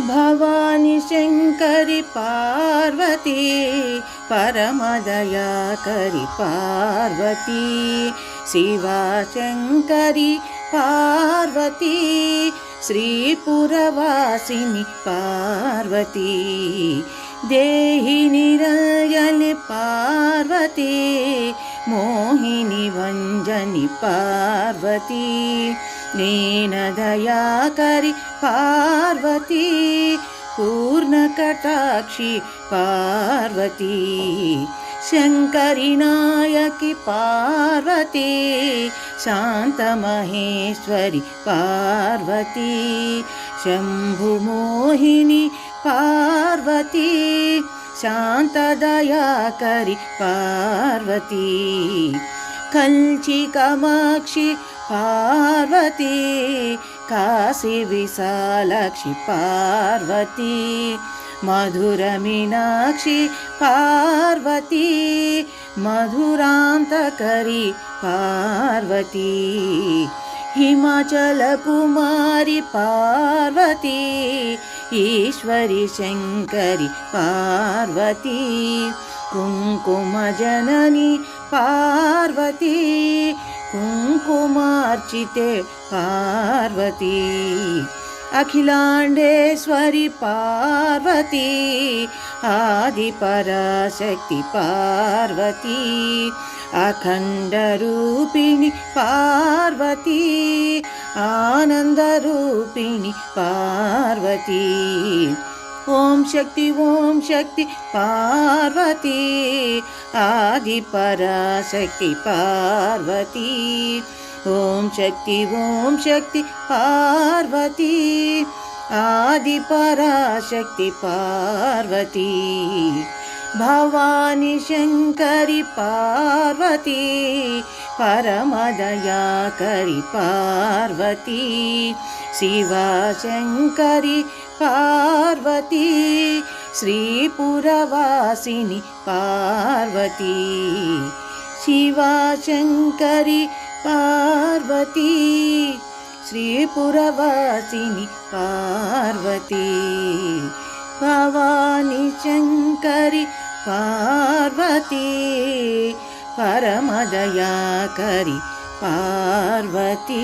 భవాని శంకరి పార్వతీ పరమదయాకరి పార్వతీ శివా శంకరి పార్వతీ శ్రీపురవాసిని పార్వతీ దేహి నిరయలి పార్వతీ మోహిని వంజని పార్వతీ నేనదయాకరి పార్వతీ పూర్ణకటాక్షి పార్వతీ శంకరి నాయకి పార్వతీ శాంతమహేశ్వరి పార్వతీ శంభుమోహిని పార్వతీ. శాంతదయాకరి పార్వతీ కంచి కమాక్షి పార్వతీ కాశీ విశాలక్షి పార్వతీ మధుర మీనాక్షి పార్వతీ మధురాంతకరి పార్వతీ హిమాచల కుమారి పార్వతీ ఈశ్వరి శంకరి పార్వతీ కుంకుమ జనని పార్వతీ కుంకుమార్చితే పార్వతీ అఖిలాండేశ్వరి పార్వతీ ఆదిపరాశక్తి పార్వతీ అఖండరూపిణి పార్వతీ आनन्दरूपिणि पार्वती। ॐ शक्ति ॐ शक्ति पार्वती। आदिपराशक्ति पार्वती। ॐ शक्ति ॐ शक्ति पार्वती। आदिपराशक्ति पार्वती। भवानी शङ्करि पार्वती। పరమదయాకరి పార్వతీ శివా శంకరి పార్వతీ శ్రీపురవాసిని పార్వతీ శివా శంకరి పార్వతీ శ్రీపురవాసిని పార్వతీ భవాని శంకరి పార్వతీ పరమదయాకరి పార్వతీ